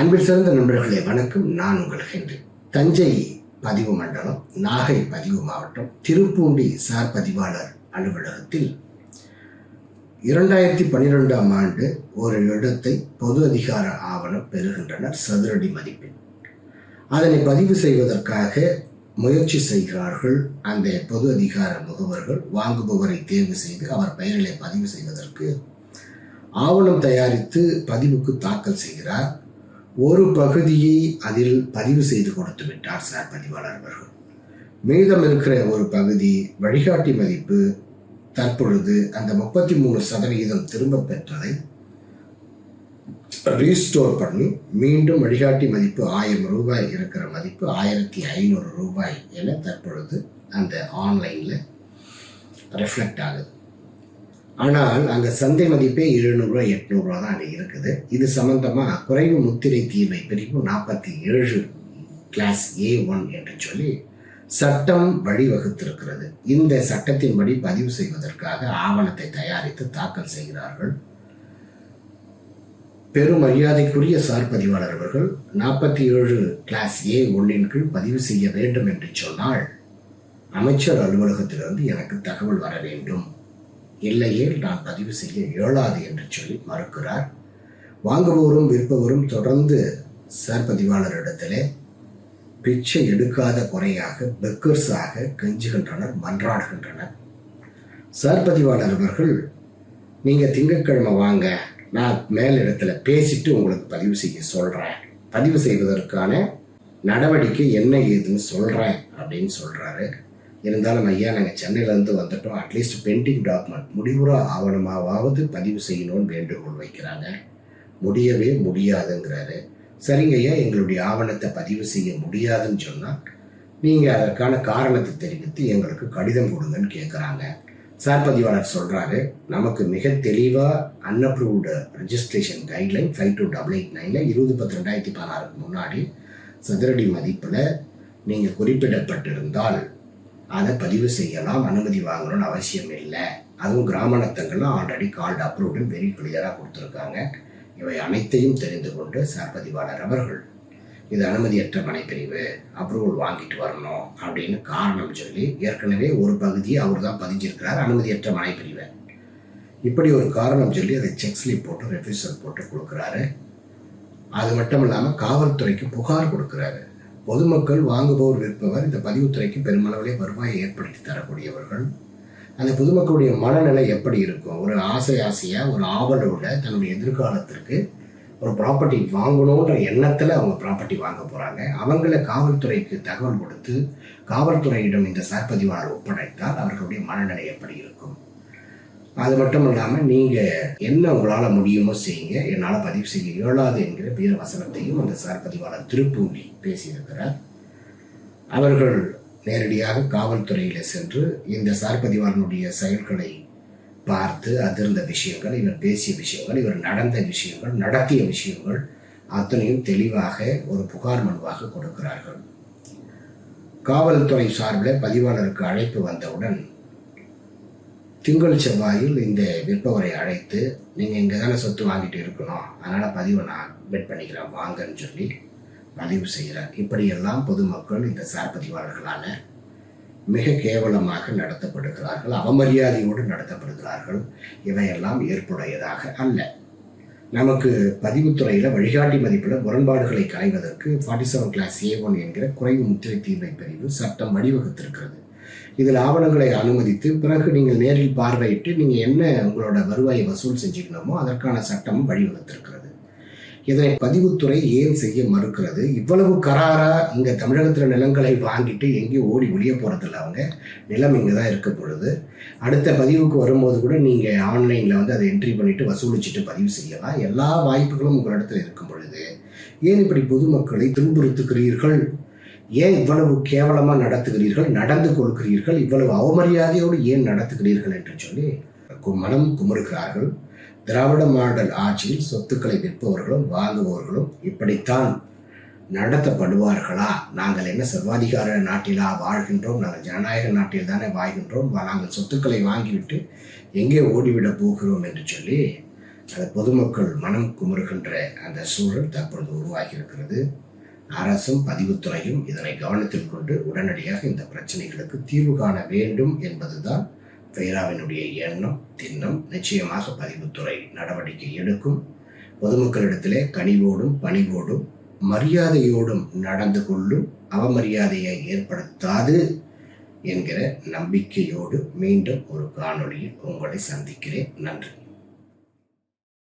அன்பில் சிறந்த நண்பர்களே வணக்கம். நான் உங்கள் ஹென்றி. தஞ்சை பதிவு மண்டலம் நாகை பதிவு மாவட்டம் திருப்பூண்டி சார் பதிவாளர் அலுவலகத்தில் இரண்டாயிரத்தி பன்னிரெண்டாம் ஆண்டு ஒரு இடத்தை பொது அதிகார ஆவணம் பெறுகின்றனர் சதுரடி மதிப்பில் அதனை பதிவு செய்வதற்காக முயற்சி செய்கிறார்கள் அந்த பொது அதிகார முகவர்கள். வாங்குபவரை தேர்வு செய்து அவர் பெயர்களை பதிவு செய்வதற்கு ஆவணம் தயாரித்து பதிவுக்கு தாக்கல் செய்கிறார். ஒரு பகுதியை அதில் பதிவு செய்து கொடுத்து விட்டார் சார் பதிவாளர் அவர்கள். மீதம் இருக்கிற ஒரு பகுதி வழிகாட்டி மதிப்பு தற்பொழுது அந்த முப்பத்தி மூணு சதவிகிதம் திரும்ப பெற்றதை ரீஸ்டோர் பண்ணி மீண்டும் வழிகாட்டி மதிப்பு ஆயிரம் ரூபாய் இருக்கிற மதிப்பு ஆயிரத்தி ஐநூறு ரூபாய் என தற்பொழுது அந்த ஆன்லைனில் ரெஃப்ளெக்ட் ஆகுது. ஆனால் அங்கே சந்தை மதிப்பே எழுநூறுவா எட்நூறுவா தான் அங்கே இருக்குது. இது சம்பந்தமாக குறைவு முத்திரை தீர்வை பிரிவு நாற்பத்தி ஏழு கிளாஸ் ஏ ஒன் என்று சொல்லி சட்டம் வழிவகுத்திருக்கிறது. இந்த சட்டத்தின்படி பதிவு செய்வதற்காக ஆவணத்தை தயாரித்து தாக்கல் செய்கிறார்கள். பெரும் மரியாதைக்குரிய சார் பதிவாளர் அவர்கள் நாற்பத்தி ஏழு கிளாஸ் ஏ ஒன்றின் கீழ் பதிவு செய்ய வேண்டும் என்று சொன்னால் அமைச்சர் அலுவலகத்திலிருந்து எனக்கு தகவல் வர வேண்டும். இல்லையே நான் பதிவு செய்ய இயலாது என்று சொல்லி மறுக்கிறார். வாங்குபவரும் விற்பவரும் தொடர்ந்து சார் பதிவாளரிடத்திலே பிச்சை எடுக்காத குறையாக பெக்கர்ஸாக கெஞ்சுகின்றனர் மன்றாடுகின்றனர். சார் பதிவாளர் அவர்கள் நீங்கள் திங்கட்கிழமை வாங்க நான் மேலிடத்துல பேசிட்டு உங்களுக்கு பதிவு செய்ய சொல்கிறேன் பதிவு செய்வதற்கான நடவடிக்கை என்ன ஏதுன்னு சொல்கிறேன் அப்படின்னு சொல்கிறாரு இருந்தாலும் ஐயா நாங்கள் சென்னையிலேருந்து வந்துட்டோம். அட்லீஸ்ட் பெண்டிங் டாக்குமெண்ட் முடிவுற ஆவணமாவது பதிவு செய்யணும்னு வேண்டுகோள் வைக்கிறாங்க. முடியவே முடியாதுங்கிறாரு. சரிங்க ஐயா எங்களுடைய ஆவணத்தை பதிவு செய்ய முடியாதுன்னு சொன்னால் நீங்கள் அதற்கான காரணத்தை தெரிவித்து எங்களுக்கு கடிதம் கொடுங்கன்னு கேட்குறாங்க சார் பதிவாளர் சொல்கிறாரு நமக்கு மிக தெளிவாக unapproved registration guideline five two double eight நைனில் இருபது பத்து ரெண்டாயிரத்தி பதினாறுக்கு முன்னாடி சதுரடி மதிப்பில் நீங்கள் குறிப்பிடப்பட்டிருந்தால் அதை பதிவு செய்யலாம் அனுமதி வாங்கணும்னு அவசியம் இல்லை. அதுவும் கிராம நத்தங்கள்லாம் ஆல்ரெடி கால்டு அப்ரூவ்டு வெரி கிளியராக கொடுத்துருக்காங்க. இவை அனைத்தையும் தெரிந்து கொண்டு சார் பதிவாளர் அவர்கள் இது அனுமதியற்ற மனைப்பிரிவு அப்ரூவல் வாங்கிட்டு வரணும் அப்படின்னு காரணம் சொல்லி ஏற்கனவே ஒரு பகுதியை அவர் தான் பதிஞ்சிருக்கிறார் அனுமதியற்ற மனைப்பிரிவை. இப்படி ஒரு காரணம் சொல்லி அதை செக் ஸ்லிப் போட்டு ரெஃப்யூசல் போட்டு கொடுக்குறாரு. அது மட்டும் இல்லாமல் காவல்துறைக்கு புகார் கொடுக்குறாரு. பொதுமக்கள் வாங்குபவர் விற்பவர் இந்த பதிவுத்துறைக்கு பெருமளவிலே வருவாயை ஏற்படுத்தி தரக்கூடியவர்கள். அந்த பொதுமக்களுடைய மனநிலை எப்படி இருக்கும்? ஒரு ஆசை ஆசையாக ஒரு ஆவலோட தன்னுடைய எதிர்காலத்திற்கு ஒரு ப்ராப்பர்ட்டி வாங்கணுன்ற எண்ணத்தில் அவங்க ப்ராப்பர்ட்டி வாங்க போகிறாங்க அவங்கள காவல்துறைக்கு தகவல் கொடுத்து காவல்துறையிடம் இந்த சார்பதிவாளர் ஒப்படைத்தால் அவர்களுடைய மனநிலை எப்படி இருக்கும்? அது மட்டும் இல்லாமல் நீங்கள் என்ன உங்களால் முடியுமோ செய்யுங்க. என்னால் பதிவு செய்ய இயலாது என்கிற வீர வசனத்தையும் அந்த சார் பதிவாளர் திருப்பூண்டி பேசியிருக்கிறார். அவர்கள் நேரடியாக காவல்துறையில் சென்று இந்த சார் பதிவாளனுடைய செயல்களை பார்த்து அதிர்ந்த விஷயங்கள் இவர் பேசிய விஷயங்கள் இவர் நடந்த விஷயங்கள் நடத்திய விஷயங்கள் அத்தனையும் தெளிவாக ஒரு புகார் மனுவாக கொடுக்கிறார்கள். காவல்துறை சார்பில் பதிவாளருக்கு அழைப்பு வந்தவுடன் திங்கள் செவ்வாயில் இந்த விற்பவரை அழைத்து நீங்கள் இங்கே தானே சொத்து வாங்கிட்டு இருக்கணும். அதனால் பதிவை நான் பெட் பண்ணிக்கிறேன். வாங்கன்னு சொல்லி பதிவு செய்கிறார். இப்படியெல்லாம் பொதுமக்கள் இந்த சார் பதிவாளர்களால் மிக கேவலமாக நடத்தப்படுகிறார்கள். அவமரியாதையோடு நடத்தப்படுகிறார்கள். இவையெல்லாம் ஏற்புடையதாக அல்ல. நமக்கு பதிவுத்துறையில் வழிகாட்டி மதிப்பில் முரண்பாடுகளை களைவதற்கு forty seven class A one என்கிற குறைவு முத்திரை தீர்வை பிரிவு சட்டம் வழிவகுத்திருக்கிறது. இதில் ஆவணங்களை அனுமதித்து பிறகு நீங்கள் நேரில் பார்வையிட்டு நீங்கள் என்ன உங்களோட வருவாயை வசூல் செஞ்சுக்கணுமோ அதற்கான சட்டமும் வழிவகுத்திருக்கிறது. இதனை பதிவுத்துறை ஏன் செய்ய மறுக்கிறது? இவ்வளவு கராரா இங்க தமிழகத்தில் நிலங்களை வாங்கிட்டு எங்கேயும் ஓடி ஒளிய இல்லை அவங்க. நிலம் இங்கே தான் இருக்க பொழுது அடுத்த பதிவுக்கு வரும்போது கூட நீங்க ஆன்லைன்ல வந்து அதை என்ட்ரி பண்ணிட்டு வசூலிச்சுட்டு பதிவு செய்யலாம். எல்லா வாய்ப்புகளும் உங்களிடத்தில் இருக்கும் பொழுது. ஏன் இப்படி பொதுமக்களை துன்புறுத்துகிறீர்கள்? ஏன் இவ்வளவு கேவலமாக நடத்துகிறீர்கள் நடந்து கொள்கிறீர்கள் இவ்வளவு அவமரியாதையோடு ஏன் நடத்துகிறீர்கள் என்று சொல்லி மனம் குமருகிறார்கள் திராவிட மாடல் ஆட்சியில் சொத்துக்களை விற்பவர்களும் வாங்குபவர்களும் இப்படித்தான் நடத்தப்படுவார்களா? நாங்கள் என்ன சர்வாதிகார நாட்டிலா வாழ்கின்றோம்? நாங்கள் ஜனநாயக நாட்டில் தானே வாழ்கின்றோம். நாங்கள் சொத்துக்களை வாங்கிவிட்டு எங்கே ஓடிவிடப் போகிறோம் என்று சொல்லி அந்த பொதுமக்கள் மனம் குமுறுகின்ற அந்த சூழல் தற்பொழுது உருவாகி இருக்கிறது அரசும் பதிவுத்துறையும் இதனை கவனத்தில் கொண்டு உடனடியாக இந்த பிரச்சனைகளுக்கு தீர்வு காண வேண்டும் என்பதுதான் பெய்ராவினுடைய எண்ணம் திண்ணம். நிச்சயமாக பதிவுத்துறை நடவடிக்கை எடுக்கும். பொதுமக்களிடத்திலே கனிவோடும் பணிவோடும் மரியாதையோடும் நடந்து கொள்ளும். அவமரியாதையை ஏற்படுத்தாது என்கிற நம்பிக்கையோடு மீண்டும் ஒரு காணொளியில் உங்களை சந்திக்கிறேன். நன்றி.